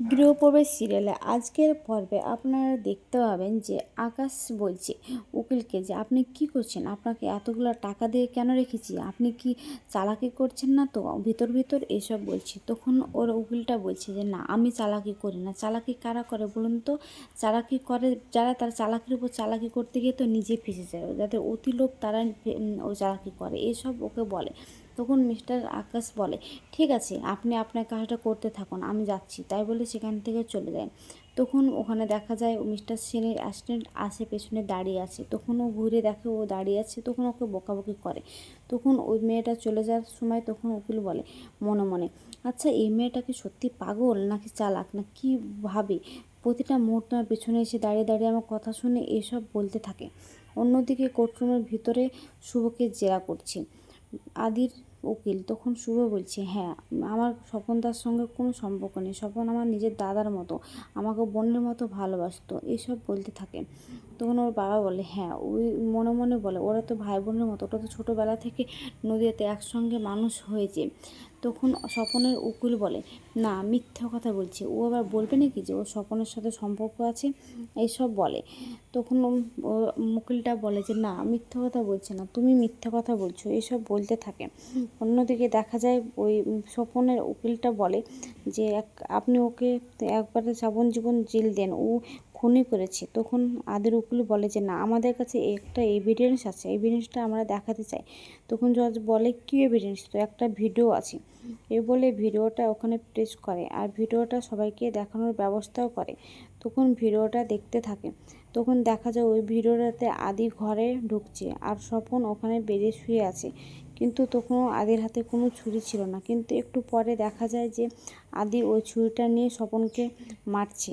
গৃহপ্রবেশ সিরিয়ালে আজকের পর্বে আপনারা দেখতে পাবেন যে আকাশ বলছে, উকিলকে যে আপনি কি করছেন? আপনাকে এতগুলো টাকা দিয়ে কেন রেখেছি? আপনি কি চালাকি করছেন না তো? ভিতর ভিতর এসব বলছে। তখন ওর উকিলটা বলছে যে, না, আমি চালাকি করি না। চালাকি কারা করে বলুন তো? চালাকি করে, যারা তার চালাকির উপর চালাকি করতে গিয়ে তো নিজে ফেসে যায়। যাদের অতি লোক তারা ও চালাকি করে। এসব ওকে বলে। তখন মিস্টার আকাশ বলে, ঠিক আছে, আপনি আপনার কাজটা করতে থাকুন, আমি যাচ্ছি। তাই বলে সেখান থেকে চলে যায়। তখন ওখানে দেখা যায় মিস্টার সেনের অ্যাসিস্ট্যান্ট আসে, পেছনে দাঁড়িয়ে আছে। তখন ও ঘুরে দেখে ও দাঁড়িয়ে আছে, তখন ওকে বকাবকি করে। তখন ওই মেয়েটা চলে যাওয়ার সময় তখন উকিল বলে, মনে মনে আচ্ছা এই মেয়েটা কি সত্যি পাগল নাকি চালাক, না কি ভাবে? প্রতিটা মুহূর্ত আমার পেছনে এসে দাঁড়িয়ে দাঁড়িয়ে আমার কথা শুনে এসব বলতে থাকে। অন্যদিকে কোর্টরুমের ভিতরে শুভকে জেরা করছে। আদির উকিল, তখন শুভ বলছে হ্যাঁ আমার স্বপনদার সঙ্গে কোনো সম্পর্ক নেই। স্বপন আমার নিজের দাদার মতো, আমাকে বোনের মতো ভালোবাসতো। এসব বলতে থাকে। তখন ওর বাবা বলে হ্যাঁ ওই মনে মনে বলে, ওরা তো ভাই বোনের মতো ওটা তো ছোটোবেলা থেকে নদীতে একসঙ্গে মানুষ হয়েছে। তখন স্বপনের উকিল বলে, না, মিথ্যা কথা বলছে। ও আবার বলবে নাকি যে ও স্বপনের সাথে সম্পর্ক আছে? এইসব বলে। তখন ও- উকিলটা বলে যে, না, মিথ্যা কথা বলছে না, তুমি মিথ্যা কথা বলছো, এইসব বলতে থাকে। অন্যদিকে দেখা যায় ওই স্বপনের উকিলটা বলে যে, এক, আপনি ওকে একবারে জীবন জেল দেন। ও খুনই করেছে। তখন আদের উকিল বলে যে, না, আমাদের কাছে একটা এভিডেন্স আছে। এভিডেন্সটা আমরা দেখাতে চাই। তখন জজ বলে, কী এভিডেন্স তো একটা ভিডিও আছে। এ বলে ভিডিওটা ওখানে প্রেস করে আর ভিডিওটা সবাইকে দেখানোর ব্যবস্থাও করে। তখন ভিডিওটা দেখতে থাকে। তখন দেখা যায় ওই ভিডিওটাতে আদি ঘরে ঢুকছে আর স্বপন ওখানে বেডে শুয়ে আছে। কিন্তু তখনও আদির হাতে কোনো ছুরি ছিল না। কিন্তু একটু পরে দেখা যায় যে, আদি ওই ছুরিটা নিয়ে স্বপনকে মারছে।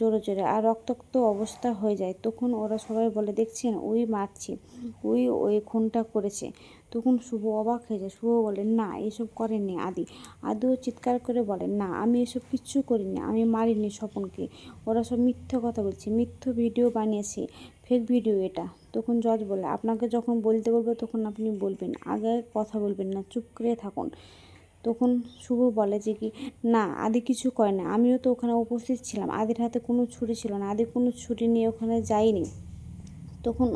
জোরে জোরে, আর রক্তাক্ত অবস্থা হয়ে যায়। তখন ওরা সবাই বলে, দেখছেন, ওই মারছে, ওই ওই খুনটা করেছে। তখন শুভ অবাক হয়ে যায়। শুভ বলে, না, এসব করেনি আদি। আদিও চিৎকার করে বলে, না, আমি এসব কিচ্ছু করিনি, আমি মারিনি স্বপনকে। ওরা সব মিথ্যা কথা বলছে, মিথ্যা ভিডিও বানিয়েছে ফেক ভিডিও এটা। তখন জজ বলে, আপনাকে যখন বলতে বলবে, তখন আপনি বলবেন, আগে কথা বলবেন না, চুপ করে থাকুন। তখন শুভ বলে যে কি, না, আদি কিছু করে না। আমিও তো ওখানে উপস্থিত ছিলাম। আদির হাতে কোনো ছুরি ছিল না। আদি কোনো ছুরি নিয়ে ওখানে যায়নি। তখন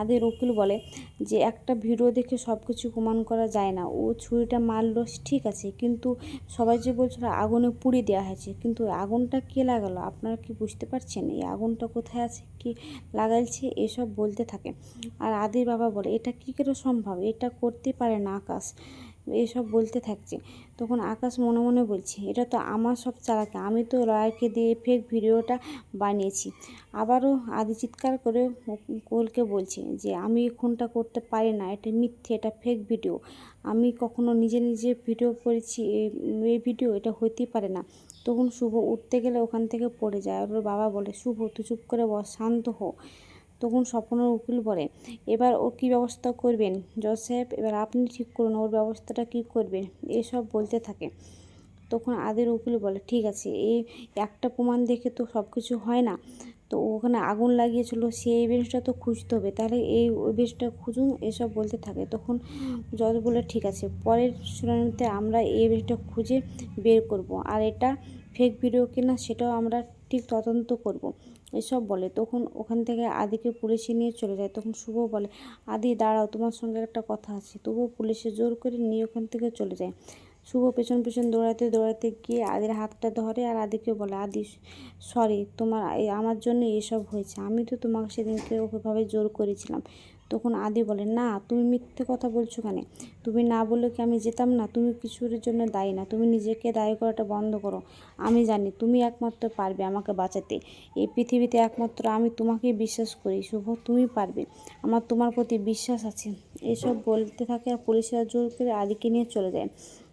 আদির উকিল বলে যে, একটা ভিডিও দেখে সব কিছু প্রমাণ করা যায় না। ও ছুরিটা মারলো, ঠিক আছে। কিন্তু সবাই যে বলছিল আগুনে পুড়িয়ে দেওয়া হয়েছে, কিন্তু আগুনটা কে লাগালো? আপনারা কি বুঝতে পারছেন? এই আগুনটা কোথায় আছে? কি লাগাইছে? এসব বলতে থাকে। আর আদির বাবা বলে, এটা কী করে সম্ভব? এটা করতে পারে না আকাশ। এসব বলতে থাকছে। তখন আকাশ মনে মনে বলছে, এটা তো আমার সব চালাকি, আমি তো লয়ারকে দিয়ে ফেক ভিডিওটা বানিয়েছি। আবারও আদি চিৎকার করে কোলকে বলছে যে, আমি খুনটা করতে পারি না, এটা মিথ্যে, এটা ফেক ভিডিও আমি কখনো নিজে নিজে ভিডিও করেছি এই- ভিডিও এটা হইতেই পারে না। তখন শুভ উঠতে গেলে ওখান থেকে পড়ে যায়। আর ওর বাবা বলে, শুভ, তুই চুপ করে বস, শান্ত হো। তখন স্বপ্নের উকিল বলে, এবার ওর কী ব্যবস্থা করবেন? সাহেব, এবার আপনি ঠিক করুন, ওর ব্যবস্থাটা কী করবেন? এসব বলতে থাকে। তখন আদের উকিল বলে, ঠিক আছে, এই একটা প্রমাণ দেখে তো সব কিছু হয় না। তো ওখানে আগুন লাগিয়েছিল সেই এভিডেন্সটা তো খুঁজতে হবে। তাহলে এই এভিডেন্সটা খুঁজুন, এসব বলতে থাকে। তখন জজ বলে, ঠিক আছে, পরের শুনানিতে আমরা এই এভিডেন্সটা খুঁজে বের করব। আর এটা ফেক ভিডিও কিনা, সেটাও আমরা ঠিক তদন্ত করব। এসব বলে। তখন ওখান থেকে আদিকে পুলিশে নিয়ে চলে যায়। তখন শুভ বলে, আদি, দাঁড়াও, তোমার সঙ্গে একটা কথা আছে। তবুও পুলিশে জোর করে নিয়ে ওখান থেকে চলে যায়। শুভ পেছন পেছন দৌড়াতে দৌড়াতে গিয়ে আদির হাতটা ধরে আর আদিকে বলে, আদি, সরি, তোমার আমার জন্য এসব হয়েছে। আমি তো তোমাকে সেদিনকে ওভাবে জোর করেছিলাম। তখন আদি বলে, না, তুমি মিথ্যে কথা বলছো কেন? তুমি না বললে কি আমি যেতাম না? তুমি কিছুর জন্য দায়ী না। তুমি নিজেকে দায়ী করাটা বন্ধ করো। আমি জানি তুমি একমাত্র পারবে আমাকে বাঁচাতে। এই পৃথিবীতে একমাত্র আমি তোমাকেই বিশ্বাস করি। শুভ, তুমি পারবে। আমার তোমার প্রতি বিশ্বাস আছে। এসব বলতে থাকে আর পুলিশরা জোর করে আদিকে নিয়ে চলে যায়।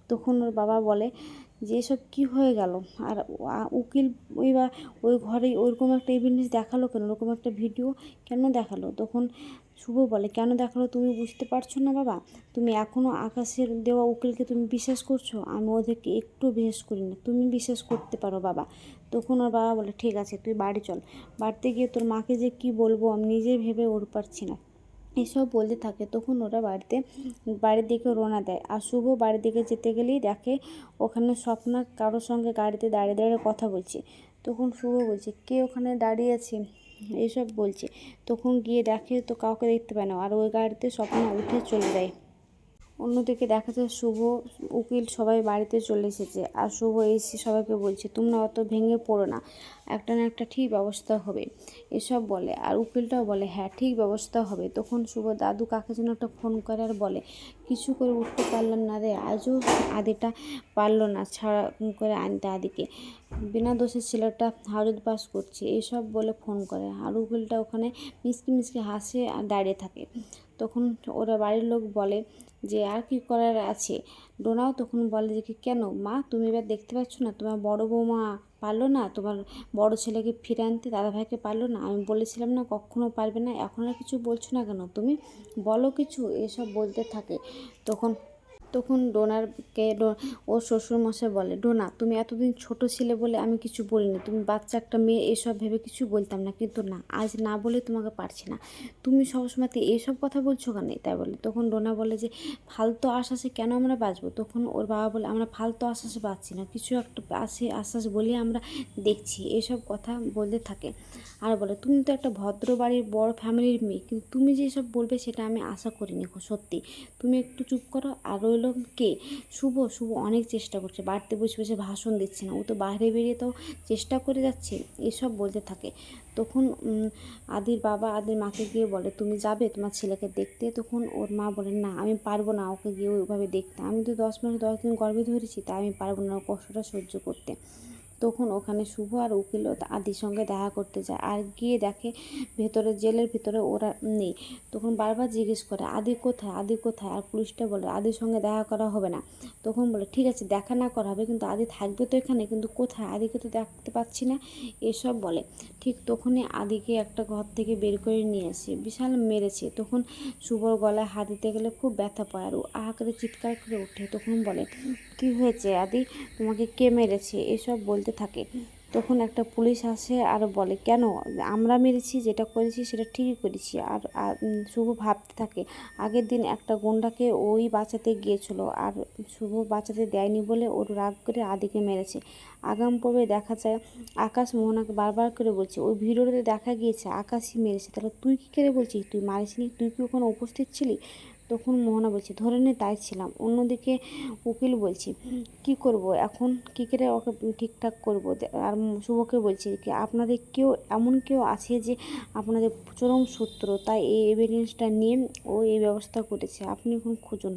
তখন ওর বাবা বলে, যে এসব কী হয়ে গেল? আর উকিল ওই বা, ওই ঘরে ওইরকম একটা এভিডেন্স দেখাল কেন? ওরকম একটা ভিডিও কেন দেখাল? তখন শুভ বলে। কেন দেখাল তুমি বুঝতে পারছ না বাবা? তুমি এখনও আকাশের দেওয়া উকিলকে তুমি বিশ্বাস করছ? আমি ওদেরকে একটু বিশ্বাস করি না। তুমি বিশ্বাস করতে পারো বাবা। তখন ওর বাবা বলে, ঠিক আছে, তুই বাড়ি চল। বাড়িতে গিয়ে তোর মাকে যে কি বলব আমি নিজে ভেবে ওর পারছি না। এসব বলতে থাকে। তখন ওরা বাড়িতে, বাড়ির দিকে রোনা দেয়। আর শুভ বাড়ির দিকে যেতে গেলেই দেখে ওখানে স্বপ্না কারোর সঙ্গে গাড়িতে দাঁড়িয়ে দাঁড়িয়ে কথা বলছে। তখন শুভ বলছে, কে ওখানে দাঁড়িয়ে আছে? এসব বলছে। তখন গিয়ে দেখে তো কাউকে দেখতে পায় না। আর ওই গাড়িতে স্বপ্না উঠে চলে যায়। অন্যদিকে দেখা যায় শুভ, উকিল সবাই বাড়িতে চলে এসেছে। আর শুভ এসে সবাইকে বলছে, তোমরা অত ভেঙে পড়ো না। একটা না একটা ঠিক ব্যবস্থা হবে। এসব বলে। আর উকিলটাও বলে হ্যাঁ ঠিক ব্যবস্থা হবে। তখন শুভ, দাদু কাকে যেন একটা ফোন করে আর বলে, কিছু করে উঠতে পারলাম না রে, আজও আদিটা পারল না। ছাড়া করে আনতে আদিকে। বিনা দোষে ছেলেটা হাজত বাস করছে। এসব বলে ফোন করে। আর উকিলটা ওখানে মিসকি মিসকি হাসে আর দাঁড়িয়ে থাকে। তখন ওরা বাড়ির লোক বলে যে, আর কি করার আছে? ডোনাও তখন বলে যে কেন? মা, তুমি এবার দেখতে পাচ্ছ না, তোমার বড় বৌমা পারল না, তোমার বড় ছেলেকে ফিরে আনতে দাদাভাইকে পারল না। আমি বলেছিলাম না, কখনো পারবে না, এখন আর কিছু বলছো না কেন? তুমি বলো কিছু, এসব বলতে থাকে। তখন তখন ডোনারকে ওর শ্বশুরমশাই বলে, ডোনা, তুমি এতদিন ছোট ছিলে বলে আমি কিছু বলিনি। তুমি বাচ্চা একটা মেয়ে, এসব ভেবে কিছু বলতাম না। কিন্তু না, আজ না বলে তোমাকে পারছি না। তুমি সবসময় তো এসব কথা বলছো কেন? তাই বলে। তখন ডোনা বলে যে, ফালতু আশ্বাসে কেন আমরা বাঁচবো? তখন ওর বাবা বলে, আমরা ফালতু আশ্বাসে বাঁচছি না। কিছু একটা আসে আশ্বাস বলে আমরা দেখছি, এসব কথা বলতে থাকে। আর বলে, তুমি তো একটা ভদ্র বাড়ির বড় ফ্যামিলির মেয়ে, কিন্তু তুমি যে সব বলবে সেটা আমি আশা করিনি, সত্যি। তুমি একটু চুপ করো আর রইল কে? শুভ শুভ, অনেক চেষ্টা করছে, বাড়িতে বসে বসে ভাষণ দিচ্ছে না, ও তো বাইরে বেরিয়ে তো চেষ্টা করে যাচ্ছে, এসব বলতে থাকে। তখন আদির বাবা আদির মাকে গিয়ে বলে, তুমি যাবে তোমার ছেলেকে দেখতে? তখন ওর মা বলে, না, আমি পারব না ওকে গিয়ে ওইভাবে দেখতে, আমি তো দশ মাস দশ দিন গর্ভে ধরেছি, তাই আমি পারব না ওর কষ্টটা সহ্য করতে। তখন ওখানে শুভ আর উকিল আদির সঙ্গে দেখা করতে যায়। আর গিয়ে দেখে ভেতরে, জেলের ভিতরে ওরা নেই। তখন বারবার জিজ্ঞেস করে, আদি কোথায়? আদি কোথায়? আর পুলিশটা বলে, আদির সঙ্গে দেখা করা হবে না। তখন বলে, ঠিক আছে, দেখা না করা হবে, কিন্তু আদি থাকবে তো এখানে, কিন্তু কোথায়? আদিকে তো দেখতে পাচ্ছি না। এসব বলে। ঠিক তখনই আদিকে একটা ঘর থেকে বের করে নিয়ে আসে। বিশাল মেরেছে। তখন শুভর গলায় হাত দিতে গেলে খুব ব্যথা পায় আর ও আহা করে চিৎকার করে ওঠে তখন বলে, কি হয়েছে আদি? তোমাকে কে মেরেছে? এসব বলতে থাকে। তখন একটা পুলিশ আসে আর বলে, কেন? আমরা মেরেছি, যেটা করেছি সেটা ঠিকই করেছি। আর শুভ ভাবতে থাকে, আগের দিন একটা গুন্ডাকে ওই বাঁচাতে গিয়েছিল আর শুভ বাঁচাতে দেয়নি বলে ওর রাগ করে আদিকে মেরেছে। আগাম পর্বে দেখা যায়, আকাশ মোহনাকে বারবার করে বলছে, ওই ভিডিওতে দেখা গিয়েছে, আকাশই মেরেছে, তাহলে তুই কী করে বলছিস? তুই মারিসনি? তুই কি ওখানে উপস্থিত ছিলি? তখন মোহনা বলছে, ধরে নে, তাই ছিলাম। অন্যদিকে উকিল বলছি, কি করব এখন? কী করে ওকে ঠিকঠাক করব? আর শুভকে বলছি কি, আপনাদের কেউ, এমন কেউ আছে যে আপনাদের চরম সূত্র তাই এই এভিডেন্সটা নিয়ে ও এই ব্যবস্থা করেছে। আপনি এখন খুঁজুন।